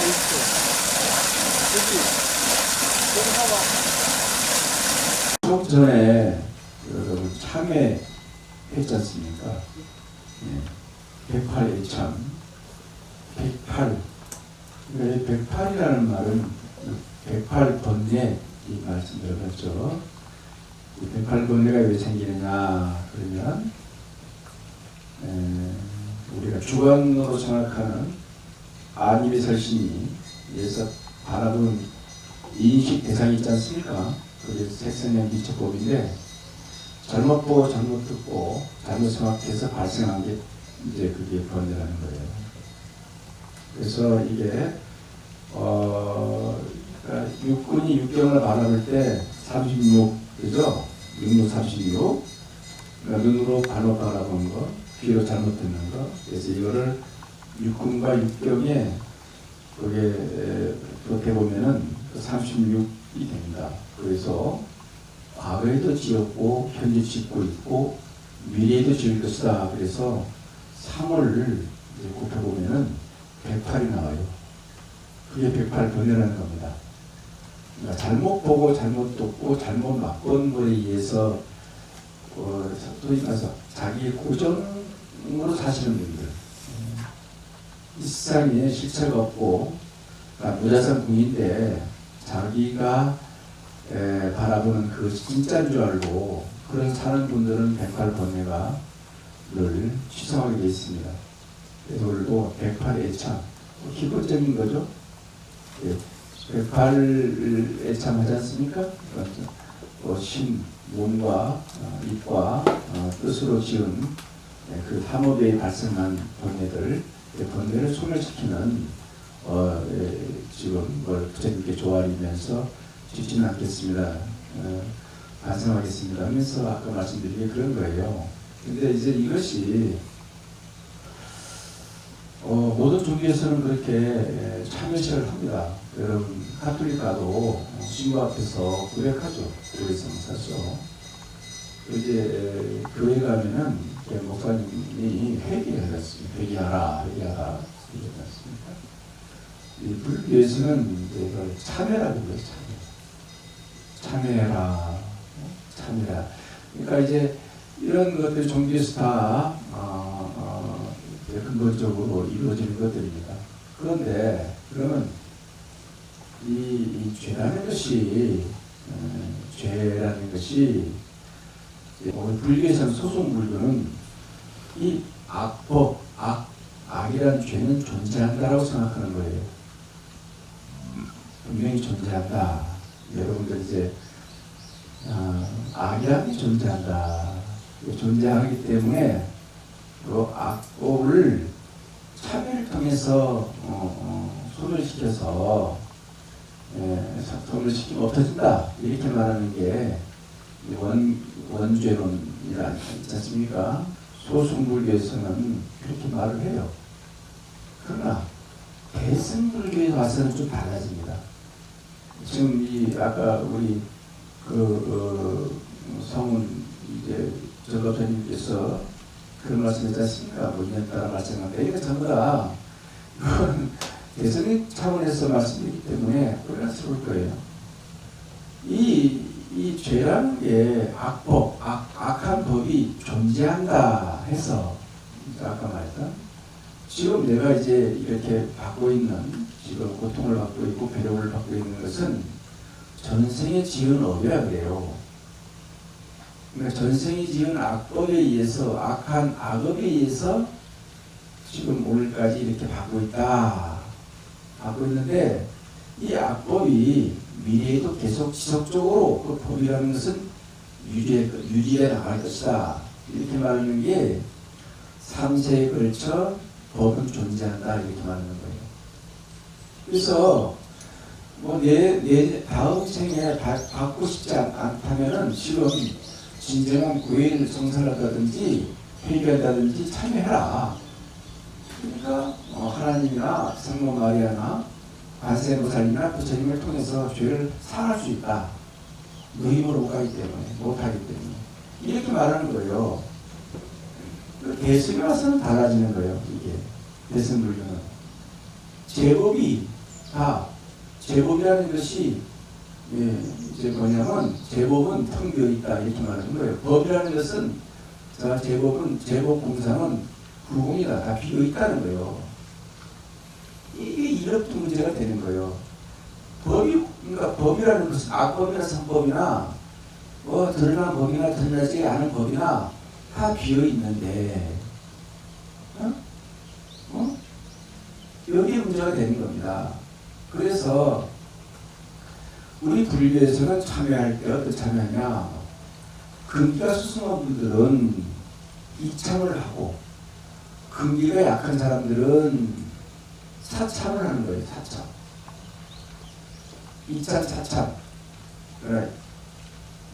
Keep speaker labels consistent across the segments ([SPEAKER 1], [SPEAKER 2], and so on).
[SPEAKER 1] 이렇게. 여기, 여기 봐봐.
[SPEAKER 2] 좀 전에 여러분 참회 했지 않습니까? 예. 108의 참. 108. 그러니까 108이라는 말은 108 번뇌 이 말씀을 했죠. 이108 번뇌가 왜 생기느냐 그러면 에, 우리가 주관으로 생각하는 안입의 설신이 에서 바라보는 인식 대상이 있지 않습니까? 그게 색선의 미처법인데 잘못 보고 잘못 듣고 잘못 생각해서 발생한 게 이제 그게 번뇌라는 거예요. 그래서 이게 어 그러니까 육군이 육경을 바라볼 때 36, 그죠? 육로 36. 그러니까 눈으로 발로 바라보는 거, 귀로 잘못 듣는 거. 그래서 이거를 육군과 육경에 그게 에, 어떻게 보면은 36이 됩니다. 그래서 과거에도 지었고 현재 짓고 있고 미래에도 지을 것이다. 그래서 3을 곱해보면은 108이 나와요. 그게 108 번뇌라는 겁니다. 그러니까 잘못 보고 잘못 듣고 잘못 맛본 거에 의해서 어, 말해서 자기 고정으로 사시는 분들 이 세상에 실체가 없고 그러니까 무자산 궁인데 자기가 에, 바라보는 그것이 진짜인 줄 알고 그런 사는 분들은 108 번뇌가 늘 취성하게 되어 있습니다. 그래서 오늘도 108 애참 기본적인 거죠. 예, 108 애참 하지 않습니까? 어, 심, 몸과 어, 입과 어, 뜻으로 지은 예, 그 삼업에 발생한 번뇌들 예, 번뇌를 소멸시키는 어, 예, 지금 뭘 부처님께 조아리면서 짓지는 않겠습니다. 어, 반성하겠습니다 하면서 아까 말씀드린 게 그런 거예요. 근데 이제 이것이 어, 모든 종교에서는 그렇게 예, 참여식을 합니다. 여러분 카톨릭 가도 신부 앞에서 고백하죠. 고백성사죠. 이제 에, 교회 가면은 목사님이 회개를 했습니다. 회개하라, 회개하라, 않습니까? 이 불교에서는 이걸 참회라고 그래요, 참회. 참회해라, 참회라. 그러니까 이제 이런 것들 종교에서 다 어, 어, 근본적으로 이루어지는 것들입니다. 그런데 그러면 이, 이 죄라는 것이 어, 죄라는 것이 오늘 불교에서는 소송 불교는 이 악법, 악, 악이라는 죄는 존재한다라고 생각하는 거예요. 분명히 존재한다. 여러분들 이제 아, 악이라는 게 존재한다. 존재하기 때문에 그 악법을 참여를 통해서 어, 어, 소멸시켜서 예, 소멸시키면 없어진다. 이렇게 말하는 게 원, 원죄론이라 있지 않습니까? 소승불교에서는 그렇게 말을 해요. 그러나 대승불교에 와서는 좀 달라집니다. 지금 이 아까 우리 그 어, 성은 이제 전도사님께서 그런 말씀했지 않습니까? 뭐년 따라 말씀한데 이거 전부 다 대선의 차원에서 말씀이기 때문에 혼란스러울 거예요. 이, 이 죄라는 게 악법, 악, 악한 법이 존재한다 해서 아까 말했던 지금 내가 이제 이렇게 받고 있는 지금 고통을 받고 있고 배려를 받고 있는 것은 전생에 지은 업이라 그래요. 그러니까 전생에 지은 악법에 의해서 악한 악업에 의해서 지금 오늘까지 이렇게 받고 있다. 받고 있는데 이 악법이 미래에도 계속 지속적으로 그 법이라는 것은 유지해, 유지해 나갈 것이다. 이렇게 말하는 게 3세에 걸쳐 법은 존재한다. 이렇게 말하는 거예요. 그래서 뭐 내, 내 다음 생에 받- 받고 싶지 않, 않다면은 진정한 성사를 하든지 회개한다든지 참여해라. 그러니까 어, 하나님이나 성모 마리아나 관세음보살이나 부처님을 통해서 죄를 사할 수 있다. 너 힘으로 못 가기 때문에 못하기 때문에 이렇게 말하는 거예요. 그 대승에 와서는 달라지는 거예요. 이게 대승 불교는 제법이 다 제법이라는 것이 예, 이제 뭐냐면 제법은 텅 비어 있다 이렇게 말하는 거예요. 법이라는 것은 자 제법은 제법 공상은 불공이다 다 비어 있다는 거예요. 이게 이렇게 문제가 되는 거예요. 법이 그러니까 법이라는 것은 악법이나 선법이나 뭐 드러난 법이나 드러나지 않은 법이나 다 비어 있는데 어? 어? 여기에 문제가 되는 겁니다. 그래서 우리 불교에서는 참여할 때 어떻게 참여하냐 금기가 수승한 분들은 이참을 하고 금기가 약한 사람들은 사참을 하는 거예요 사참 이참 사참 그래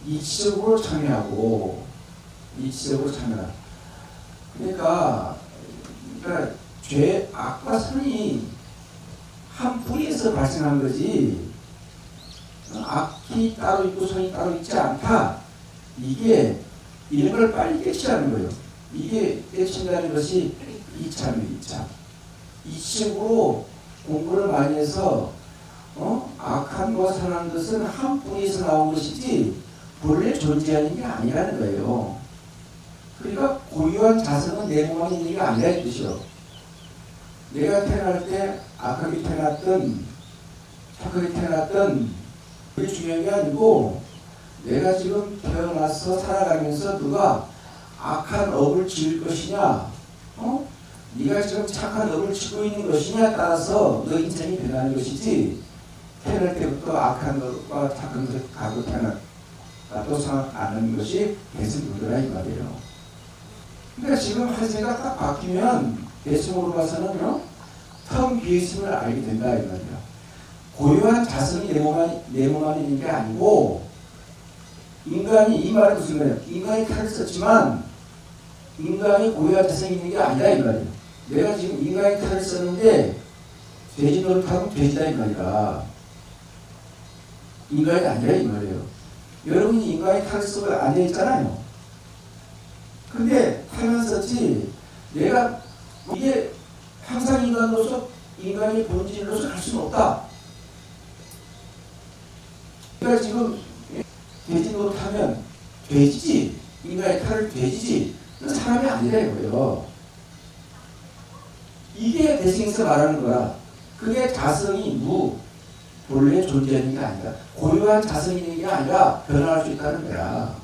[SPEAKER 2] 이치적으로 참여하고 이치적으로 참여하라 그러니까 그러니까 죄 악과 선이 한 뿌리에서 발생한 거지 악이 따로 있고 선이 따로 있지 않다. 이게 이런 걸 빨리 깨치라는 거예요. 이게 깨친다는 것이 이참이에요, 이참. 이식으로 공부를 많이 해서 어? 악한 것과 선한 것은 한 뿌리에서 나온 것이지 본래 존재하는 게 아니라는 거예요. 그러니까 고유한 자성은 내 몸에 있는 게 아니라 이 뜻이요. 내가 태어날 때 악하게 태어났던 착하게 태어났던 그게 중요한 게 아니고 내가 지금 태어나서 살아가면서 누가 악한 업을 지을 것이냐 어? 네가 지금 착한 업을 짓고 있는 것이냐에 따라서 너 인생이 변하는 것이지 태어날 때부터 악한 것과 착한 것 가고 태어났다고 생각하는 것이 대승불교라 이 말이에요. 그러니까 지금 한세가 딱 바뀌면 대승으로 가서는요 텅 비어 있음을 알게 된다 이 말이야. 고유한 자성이 내 몸, 안, 내몸 안에 있는 게 아니고 인간이 이 말은 무슨 말이야? 인간이 칼을 썼지만 인간이 고유한 자성이 있는 게 아니라 이 말이야. 내가 지금 인간이 칼을 썼는데 돼지 노릇하면 돼지다 이 말이야. 인간이 아니라 이 말이에요. 여러분이 인간이 칼을 쓰고 앉아 있잖아요. 근데 칼만 썼지 내가 이게 항상 인간으로서 인간의 본질로서 갈 수는 없다. 그러니까 지금 돼지 노릇하면 돼지지 인간의 칼을 돼지지 사람이 아니라 이거예요. 이게 대승에서 말하는 거야. 그게 자성이 무 본래 존재하는 게 아니라 고유한 자성이 있는 게 아니라 변화할 수 있다는 거야.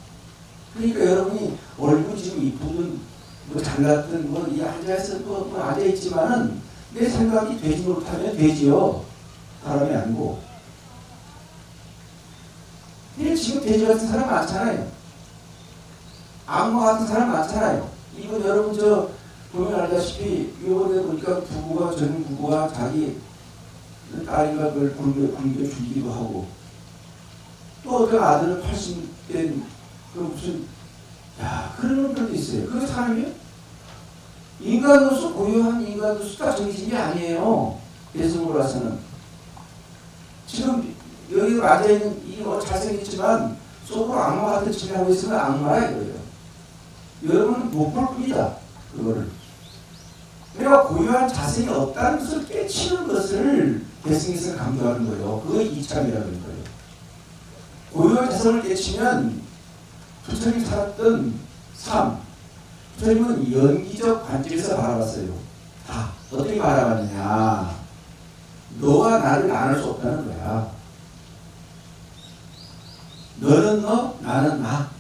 [SPEAKER 2] 그러니까 여러분이 얼굴 지금 이쁘든 뭐 잘났든 뭐이 앉아있어 뭐, 뭐 앉아있지만은 내 생각이 돼지 노릇하면 돼지요. 사람이 아니고. 근데 지금 돼지 같은 사람 많잖아요. 악마 같은 사람 많잖아요. 이건 여러분 저 보면 알다시피 이번에 보니까 부부가 전 부부가 자기 딸인가 그걸 굶겨 굶겨 죽이기도 하고 또 어떤 아들은 80된 그 무슨 야 그런 놈들도 있어요. 그게 사람이에요? 인간으로서 고유한 인간으로서 딱 정신이 아니에요. 예수님으로 와서는 지금 여기 앉아있는 이뭐 잘생겼지만 속으로 악마 같은 짓을 하고 있으면 악마야 이거예요. 여러분은 못볼 뿐이다. 그거를. 내가 고유한 자성이 없다는 것을 깨치는 것을 대승에서 강조하는 거예요. 그게 이참이라는 거예요. 고유한 자성을 깨치면 부처님이 살았던 삶, 부처님은 연기적 관점에서 바라봤어요. 다 어떻게 바라봤느냐. 너와 나를 나눌 수 없다는 거야. 너는 너, 나는 나.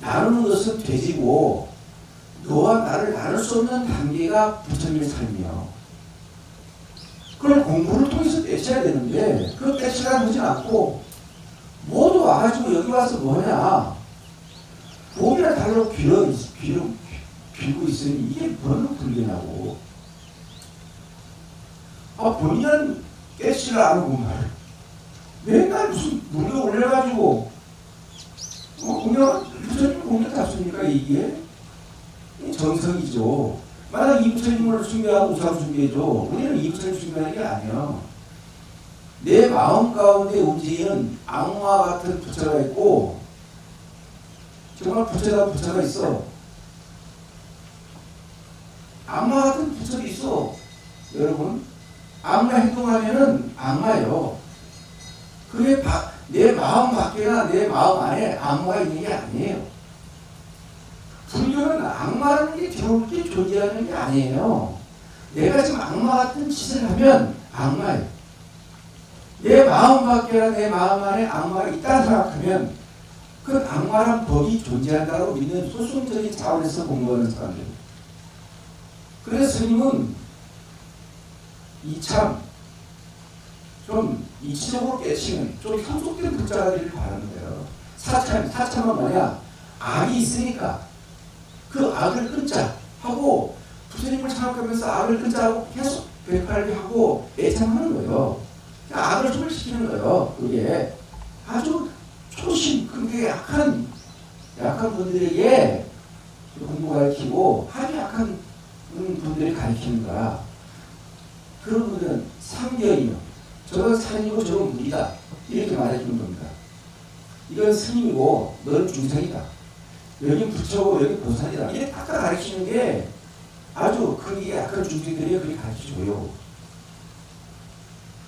[SPEAKER 2] 나누는 것은 돼지고 너와 나를 나눌 수 없는 단계가 부처님의 삶이요. 그걸 공부를 통해서 떼쳐야 되는데 그 떼치라 하지 않고 모두 와가지고 여기 와서 뭐냐 몸이나 달로 빌어 빌어 빌고 있으니 이게 뭐는 불리냐고. 아 본인은 깨치를 안 하고 말. 맨날 무슨 무료 올려가지고 어, 공연 부처님 공연 잡습니까 이게? 정석이죠. 만약 이부처님을 숭배하고 우상 숭배해줘. 우리는 이부처님 숭배하는 게 아니야. 내 마음 가운데 움직이는 악마 같은 부처가 있고 정말 부처다 부처가 있어. 악마 같은 부처가 있어. 여러분 악마 행동하면은 악마예요. 그게 바, 내 마음 밖에나 내 마음 안에 악마가 있는 게 아니에요. 불교는 악마라는 게 들어올 게 존재하는 게 아니에요. 내가 지금 악마 같은 짓을 하면 악마예요. 내 마음 밖에나 내 마음 안에 악마가 있다 생각하면 그 악마란 법이 존재한다고 믿는 소수적인 차원에서 공부하는 사람들. 그래서 스님은 이참 좀 이치적으로 깨치는 좀 성숙된 되길 바라는 거예요. 사참, 사참은 뭐냐? 악이 있으니까 그 악을 끊자 하고 부처님을 생각하면서 악을 끊자 하고 계속 배팔을 하고 애창하는 거예요. 그러니까 악을 소멸시키는 거예요. 그게 아주 초심, 그게 약한 약한 분들에게 공부 가르치고 아주 약한 분들이 가르치는 거야. 그런 분들은 상견이요. 저건 산이고 저건 물이다. 이렇게 말해주는 겁니다. 이건 스님이고 너는 중생이다. 여기 부처고 여기 보살이다. 이렇게 딱 가르치는 게 아주 그게 약한 중생들이 그렇게 가르쳐줘요.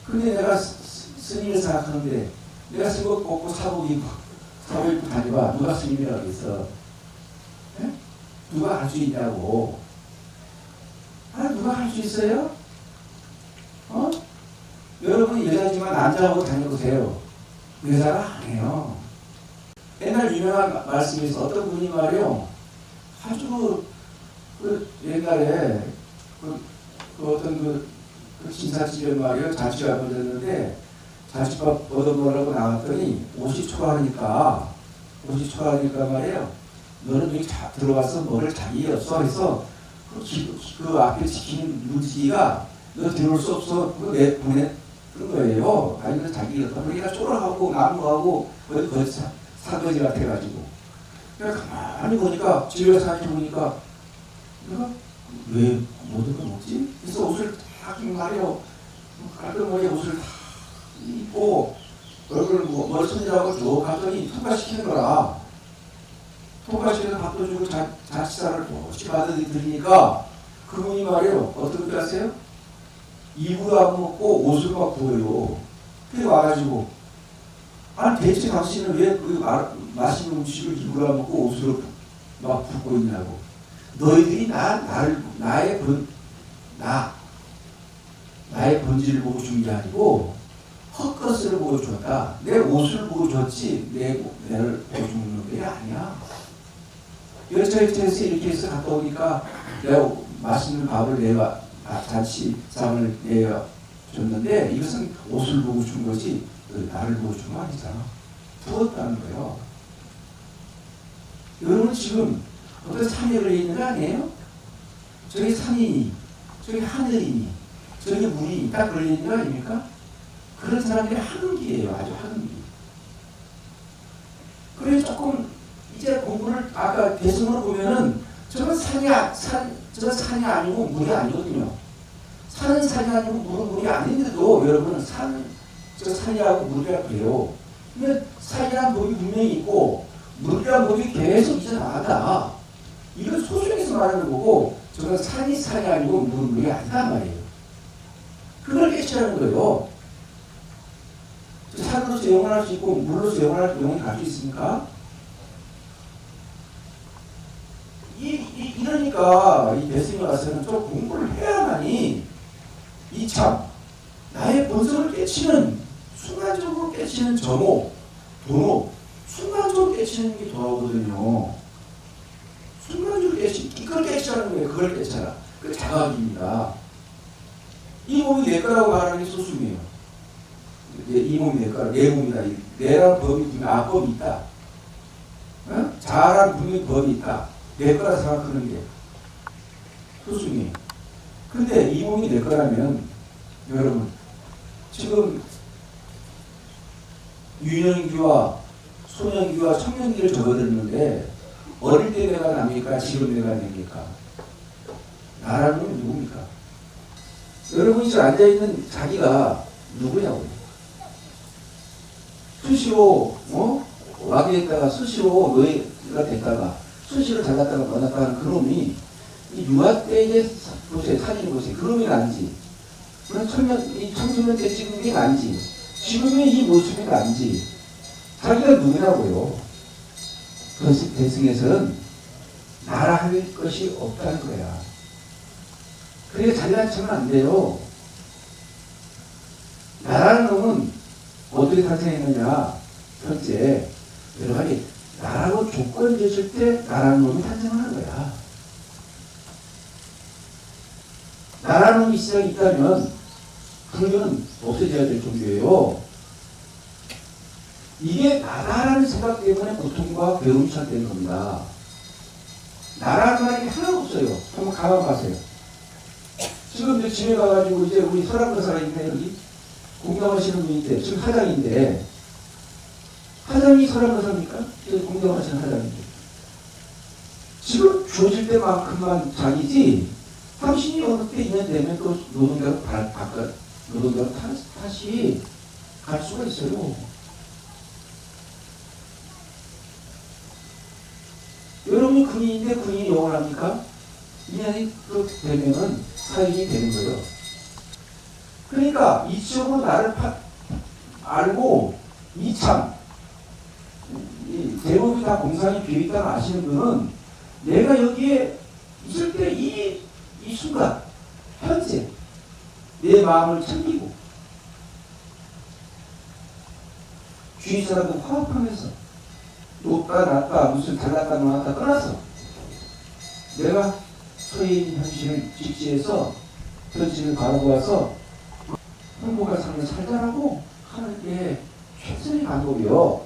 [SPEAKER 2] 근데 내가 스님을 생각하는데 내가 쓴거 꽂고 사복 입고 사복 입고 다녀봐. 누가 스님이라고 했어? 예? 누가 할 수 있냐고. 아 누가 할 수 있어요? 어? 여러분 여자지만 남자하고 다녀보세요. 여자가 아니에요. 옛날 유명한 있어. 어떤 분이 말이요. 아주 그 옛날에 그, 그 어떤 그, 그 신사집에 말이요. 자취가 벌어졌는데 자취밥 얻어먹으려고 나왔더니 옷이 초라하니까 옷이 초라하니까 말이에요. 너는 여기 자, 들어가서 뭐를 자기 없어 해서 그, 기, 그 앞에 지키는 무지가 너 들어올 수 없어. 그내 보내 그런 거예요. 아니면 자기가 그러니까 쫄아하고 나무하고 어디 거기 사, 사거지 같아가지고. 그래서 가만히 보니까 집에 사지 보니까 내가 왜 모든 걸 먹지? 그래서 옷을 다 말이요. 깔끔하게 옷을 다 입고 얼굴 뭐 머리손이라고 쭉 갔더니 통과시키는 거라. 통과시켜서 밥도 주고 자, 자취사를 멋지 받아들이니까 그분이 말이요. 어떻게 하세요? 이불 안 먹고 옷을 막 부어요. 그래 와가지고 아니 대체 당신은 왜 그 맛있는 음식을 안 먹고 옷을 막 붓고 있냐고. 너희들이 나 나를 나의 본 나 나의 본질을 보고 준 게 아니고 헛것을 보고 줬다. 내 옷을 보고 줬지 내 내를 보고 주는 게 아니야. 열차에서 이렇게 해서 갔다 오니까 내가 맛있는 밥을 내가 아, 잔치 상을 내가 줬는데 이것은 옷을 보고 준 거지 그 나를 보고 준 거 아니잖아. 부었다는 거예요. 여러분 지금 어떤 산에 걸려 있는 거 아니에요? 저기 산이니, 저기 하늘이니, 저기 물이 딱 걸려 있는 거 아닙니까? 그런 사람들이 하는기예요, 아주 하는기. 그래 조금 이제 공부를 아까 대승으로 보면은 저건 산이 아- 산, 저 산이 아니고 물이 아니거든요. 산은 산이 아니고 물은 물이 아닌데도 여러분은 산, 저 산이라고 물이라고 그래요. 근데 산이라는 법이 분명히 있고 물이라는 법이 계속 이제 나간다. 이건 소중해서 말하는 거고 저건 산이 산이 아니고 물은 물이 아니다 말이에요. 그걸 깨치라는 거예요. 저 산으로서 영원할 수 있고 물로서 영원할 영원히 갈 수 있습니까? 이, 이, 이러니까 이 대승에 와서는 좀 공부를 해야만이 이참 나의 본성을 깨치는 순간적으로 깨치는 점호, 도노 순간적으로 깨치는 게 돌아오거든요. 순간적으로 깨치, 이걸 깨치라는 거예요. 그걸 깨쳐라. 그 자각입니다. 이 몸이 내 거라고 말하는 게 소수이에요. 이 몸이 내 거라, 내 몸이다. 이 내라는 법이 분명 악법이 있다. 어? 자라는 분명히 법이 있다. 내 거라 생각하는 게 소중해. 근데 이 몸이 내 거라면 여러분 지금 유년기와 소년기와 청년기를 접어들는데 어릴 때 내가 납니까? 지금 내가 됩니까? 나라는 누굽니까? 여러분이 지금 앉아있는 자기가 누구냐고요? 수시로, 어? 와비했다가 수시로 노예가 됐다가 수시로 잘났다가 만났다 하는 그놈이 이 유아 때의 사- 보세요, 사진 보세요. 그놈이 난지. 그런 청년, 이 청소년 때 찍은 게 난지. 지금의 이 모습이 난지. 자기가 누구냐고요. 그 대승에서는 나라 할 것이 없다는 거야. 그게 잘난 척은 안 돼요. 나라는 놈은 어떻게 탄생했느냐. 첫째, 여러 가지 나라고 조건이 됐을 때 나라는 놈이 탄생하는 거야. 시작이 있다면 그러면 없어져야 될 종교예요. 이게 나라라는 생각 때문에 고통과 괴로움이 시작되는 겁니다. 나라는 말이 하나도 없어요. 한번 가만 봐세요. 지금 이제 집에 가가지고 이제 우리 서랍거사가 있네, 여기. 공감하시는 분인데, 지금 사장인데, 사장이 서랍거사입니까? 공감하시는 사장인데. 지금 주어질 때만큼만 자기지, 당신이 때 있는 되면 또 노동자로 바, 바꿔, 노동자로 타, 다시 갈 수가 있어요. 여러분이 군인인데 군인이 영원합니까? 2년이 그 되면은 사인이 되는 거예요. 그러니까 이쪽으로 나를 파, 알고 이참 이 대부분 다 공상이 비어있다는 아시는 분은 내가 여기에 있을 때 이 이 순간 현재 내 마음을 챙기고 주위 사람들 화합하면서 높다 낮다 무슨 잘났다 못났다 떠나서 내가 서인 현실을 직시해서 현실을 바라보아서 행복한 삶을 살자라고 하는 게 최선의 방법이요.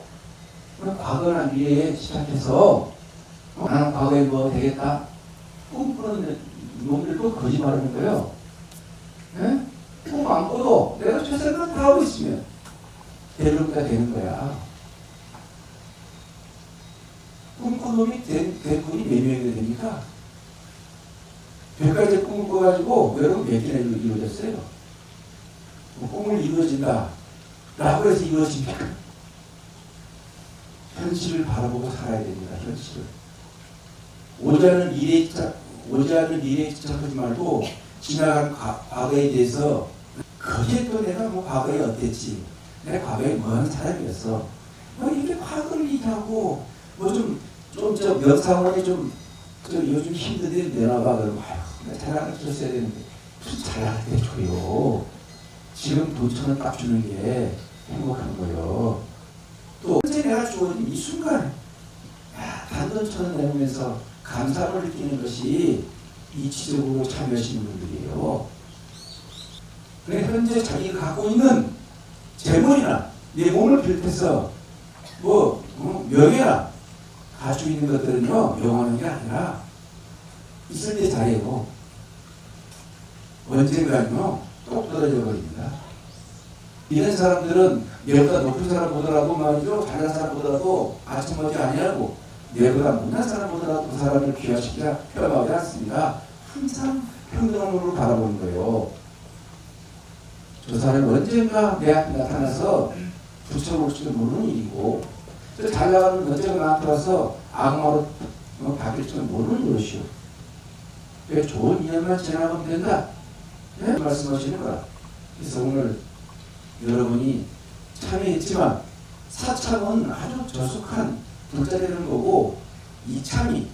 [SPEAKER 2] 과거나 미래에 어, 나는 과거에 뭐 되겠다 꿈꾸는 놈들도 거짓말하는 거예요. 예? 꿈안 꿔도 내가 최선을 다하고 있으면 대로가 되는 거야. 꿈꾼 놈이 된, 된 분이 몇 명이 됩니까? 몇 가지 꿈을 꿔가지고 여러분 몇 개나 이루- 이루어졌어요? 뭐 꿈을 이루어진다. 라고 해서 이루어집니까? 현실을 바라보고 살아야 됩니다. 현실을. 오자는 미래에 차, 오자는 미래에 집착하지 말고 지나간 과, 과거에 대해서 그게 또 내가 뭐 과거에 어땠지? 내가 과거에 뭐 하는 사람이었어? 뭐 이렇게 과거를 얘기하고 뭐 좀 좀저 명상원이 좀, 저 요즘 힘든데 내놔봐 그러면 아휴 잘나가 줬어야 되는데 무슨 잘나갈 때 줘요. 지금 돈천원 딱 주는 게 행복한 거예요. 또 언제 내가 주어진 이 순간 야, 단돈 천원 내면서 감사를 느끼는 것이 이치적으로 참여하시는 분들이에요. 그래 현재 자기가 갖고 있는 재물이나 내 몸을 비롯해서 뭐 어, 명예나 가지고 있는 것들은요 영원한 게 아니라 있을 때 잘해요. 언젠가는요 똑 떨어져 버립니다. 이런 사람들은 내보다 높은 사람 보더라도 말이죠 잘난 사람 보더라도 아침머지 아니하고 내보다 못난 사람 보더라도 그 사람을 귀화시키라 표현하지 않습니다. 항상 평등함으로 바라보는 거예요. 저 사람이 언젠가 내 앞에 나타나서 붙여볼지도 모르는 일이고 또잘 나가는 언젠가 와서 악마로 어, 바뀔지도 모르는 것이요. 왜 좋은 인연만 지나가면 된다. 네? 말씀하시는 거야. 그래서 오늘 여러분이 참여했지만 사참은 아주 저속한 불자되는 거고 이 참이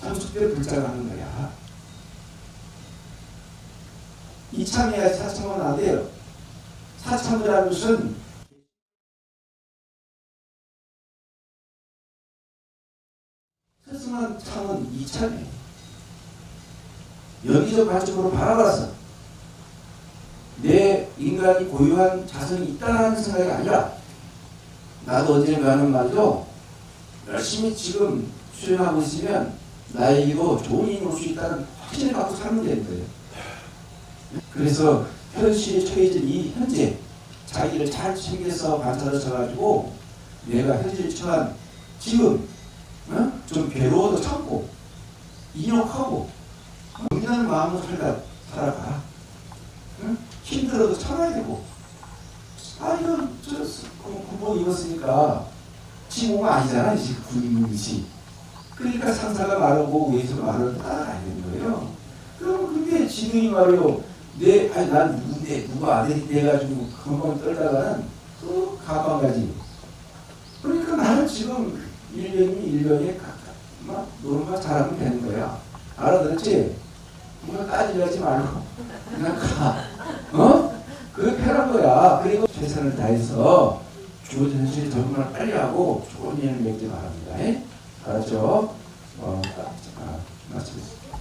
[SPEAKER 2] 30대 불자가 하는 거야. 이 참이야 사참은 안 돼요. 사참이라는 것은 스승한 참은 이 참이에요. 여기적 관점으로 바라봐서 내 인간이 고유한 자성이 있다는 생각이 아니라 나도 언젠가는 말이죠 열심히 지금 수행하고 있으면 나에게도 좋은 힘이 올수 있다는 확신을 갖고 살면 되는 거예요. 그래서 현실에 처해진 이 현재 자기를 잘 챙겨서 관찰을 쳐가지고 내가 현실에 처한 지금 어? 좀 괴로워도 참고 인욕하고 있는 마음으로 살다 살아가. 응? 힘들어도 참아야 되고. 아 이거 저 구- 군복 입었으니까 지모가 아니잖아 이 군인이지. 그러니까 상사가 말하고 위에서 말을 따라가야 되는 거예요. 그럼 근데 지능이 말이요. 내 아니 난 누군데 누가 아들이 돼가지고 금방 떨다가는 또 가방가지. 그러니까 나는 지금 1년이 1년에 막 노름만 잘하면 되는 거야. 알아들었지? 이거 따지려지 말고 그냥 가. 어? 그게 편한 거야. 그리고 최선을 다해서 주어진 현실이 정말 빨리 하고 좋은 일을 맺기 바랍니다. 에? 알았죠? 어, 아, 마치겠습니다.